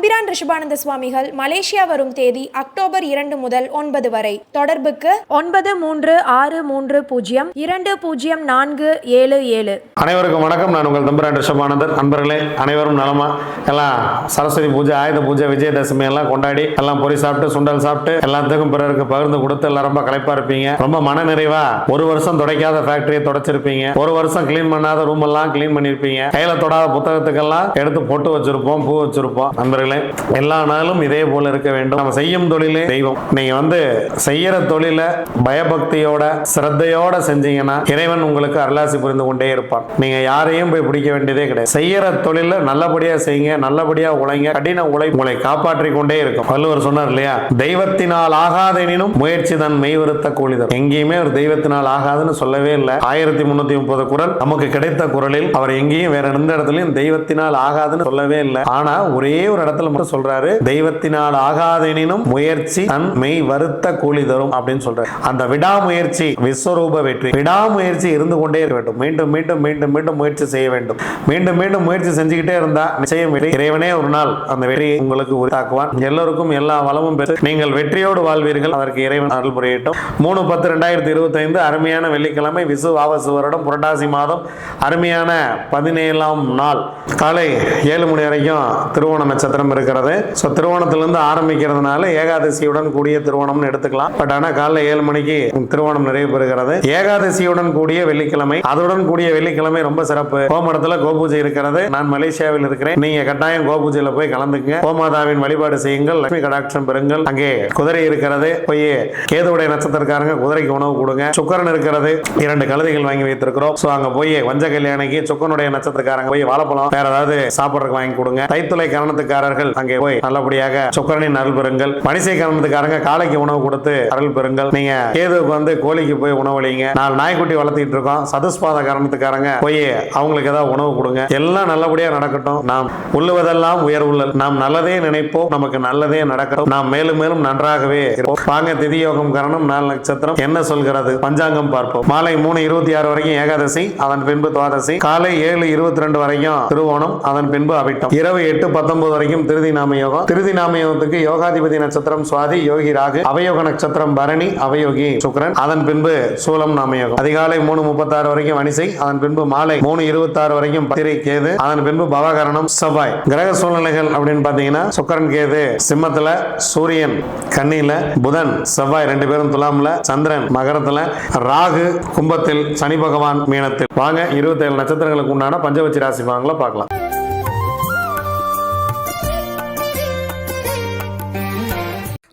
தம்பிரான் ரிஷபானந்த சுவாமிகள் மலேசியா வரும் தேதி அக்டோபர் இரண்டு முதல் ஒன்பது வரை. தொடர்புக்கு ஒன்பது மூன்று ஆறு மூன்று பூஜ்ஜியம் இரண்டு பூஜ்ஜியம் நான்கு ஏழு ஏழு. அனைவருக்கும் வணக்கம். நான் உங்கள் தம்பிரான் ரிஷபானந்தர். நண்பர்களே அனைவரும் நலமா? எல்லாம் சரஸ்வதி பூஜை ஆயுத பூஜை விஜயதசமி எல்லாம் கொண்டாடி எல்லாம் பொரி சாப்பிட்டு சுண்டல் சாப்பிட்டு எல்லாத்துக்கும் பிறருக்கு பகிர்ந்து கொடுத்து எல்லாம் ரொம்ப களைப்பா இருப்பீங்க. ரொம்ப மன நிறைவா ஒரு வருஷம் துடைக்காத ஃபேக்டரியை தொடச்சிருப்பீங்க. ஒரு வருஷம் கிளீன் பண்ணாத ரூம் எல்லாம் கிளீன் பண்ணிருப்பீங்க. கையில தொடாத புத்தகத்துக்கெல்லாம் எடுத்து போட்டு வச்சிருப்போம் பூ வச்சிருப்போம். நண்பர்களே நண்பர்களே எல்லா நாளும் இதே போல இருக்க வேண்டும். நம்ம செய்யும் தொழிலே தெய்வம். நீங்க வந்து செய்யற தொழில பயபக்தியோட சிரத்தையோட செஞ்சீங்கன்னா இறைவன் உங்களுக்கு அருளாசி புரிந்து கொண்டே இருப்பான். நீங்க யாரையும் போய் பிடிக்க வேண்டியதே கிடையாது. செய்யற தொழில நல்லபடியா செய்யுங்க நல்லபடியா உழைங்க. கடின உழை உங்களை காப்பாற்றிக் கொண்டே இருக்கும். வள்ளுவர் சொன்னார் இல்லையா? தெய்வத்தினால் ஆகாதெனினும் முயற்சி தன் மெய்வருத்த கூலிதர். எங்கேயுமே ஒரு தெய்வத்தினால் ஆகாதுன்னு சொல்லவே இல்லை. ஆயிரத்தி முன்னூத்தி முப்பது குரல் நமக்கு கிடைத்த குரலில் அவர் எங்கேயும் வேற எந்த இடத்துலயும் தெய்வத்தினால் ஆகாதுன்னு சொல்லவே இல்லை. ஆனா ஒரே ஒரு இடத்துல இடத்துல மட்டும் சொல்றாரு தெய்வத்தினால் ஆகாதெனினும் முயற்சி தன் மெய் வருத்த கூலி தரும் அப்படின்னு சொல்றாரு. அந்த விடாமுயற்சி விஸ்வரூப வெற்றி. விடாமுயற்சி இருந்து கொண்டே இருக்க வேண்டும். மீண்டும் மீண்டும் மீண்டும் மீண்டும் முயற்சி செய்ய வேண்டும். மீண்டும் மீண்டும் முயற்சி செஞ்சுக்கிட்டே இருந்தா நிச்சயம் வெற்றி. இறைவனே ஒரு நாள் அந்த வெற்றியை உங்களுக்கு உரித்தாக்குவான் எல்லோருக்கும் எல்லா வளமும் பெற்று நீங்கள் வெற்றியோடு வாழ்வீர்கள். அதற்கு இறைவன் அருள் புரியட்டும். மூணு பத்து ரெண்டாயிரத்தி இருபத்தைந்து அருமையான வெள்ளிக்கிழமை விசு ஆவசு வருடம் புரட்டாசி மாதம். அருமையான பதினேழாம் நாள். காலை ஏழு மணி வரைக்கும் திருவோண நட்சத்திரம் இருக்கிறது. ஸோ திருவோணத்திலிருந்து ஆரம்பிக்கிறதுனால ஏகாதசியுடன் கூடிய திருவோணம்னு எடுத்துக்கலாம். பட் ஆனால் காலைல ஏழு மணிக்கு திருவோணம் நிறைவு பெறுகிறது. ஏகாதசியுடன் கூடிய வெள்ளிக்கிழமை அதுடன் கூடிய வெள்ளிக்கிழமை ரொம்ப சிறப்பு. கோமடத்தில் கோபூஜை இருக்கிறது. நான் மலேசியாவில் இருக்கிறேன். நீங்க கட்டாயம் கோபூஜையில் போய் கலந்துங்க கோமாதாவின் வழிபாடு செய்யுங்கள். லட்சுமி கடாட்சம் பெறுங்கள். அங்கே குதிரை இருக்கிறது. போய் கேதுவுடைய நட்சத்திரக்காரங்க குதிரைக்கு உணவு கொடுங்க. சுக்கரன் இருக்கிறது. இரண்டு கழுதைகள் வாங்கி வைத்திருக்கிறோம். ஸோ அங்கே போய் வஞ்ச கல்யாணிக்கு சுக்கனுடைய நட்சத்திரக்காரங்க போய் வாழைப்பழம் வேற ஏதாவது சாப்பிட்றதுக்கு வாங்கி கொடுங்க. தைத்துளை கரணத்துக்காரர்கள் அங்கே போய் நல்லபடியாக சுக்கரனின் அருள் பெறுங்கள். மணிசை கரணத்துக்காரங்க காலைக்கு உணவு கொடுத்து அருள் பெறுங்கள். நீங்க கேதுவுக்கு வந்து கோழிக்கு போய் உணவளிங்க நாலு நாய்க்குட்டி வளர்த்திட்டு இருக்கோம். சதுஸ்பாத காரணத்துக்காரங்க போய் அவங்களுக்கு ஏதாவது உணவு கொடுங்க. எல்லாம் நல்லபடியா நடக்கட்டும். நாம் உள்ளுவதெல்லாம் உயர் நாம் நல்லதே நினைப்போம். நமக்கு நல்லதே நடக்கட்டும். நாம் மேலும் மேலும் நன்றாகவே இருப்போம். வாங்க திதி யோகம் நாலு நட்சத்திரம். என்ன சொல்கிறது? பஞ்சாங்கம் பார்ப்போம். மாலை மூணு இருபத்தி ஆறு வரைக்கும் ஏகாதசி அதன் பின்பு துவாதசி. காலை ஏழு இருபத்தி ரெண்டு வரைக்கும் திருவோணம் அதன் பின்பு அவிட்டம். இரவு எட்டு பத்தொன்பது வரைக்கும் திருதி நாம யோகம் திருதி நாம யோகத்துக்கு யோகாதிபதி நட்சத்திரம் சுவாதி யோகி ராகு அவயோக நட்சத்திரம் பரணி அவயோகி சுக்கிரன். அதன் பின்பு சூலம் நாமயோகம். அதிகாலை மூணு முப்பத்தாறு வரைக்கும் வனிசை அதன் பின்பு மாலை மூணு இருபத்தாறு வரைக்கும் பத்திரை கேது அதன் பின்பு பவகரணம் செவ்வாய். கிரக சூழ்நிலைகள் அப்படின்னு பாத்தீங்கன்னா சுக்கரன் கேது சிம்மத்துல சூரியன் கன்னியில புதன் செவ்வாய் ரெண்டு பேரும் துலாம்ல சந்திரன் மகரத்துல ராகு கும்பத்தில் சனி பகவான் மீனத்தில். வாங்க இருபத்தேழு நட்சத்திரங்களுக்கு உண்டான பஞ்சவச்சி ராசி பலன்களை பார்க்கலாம்.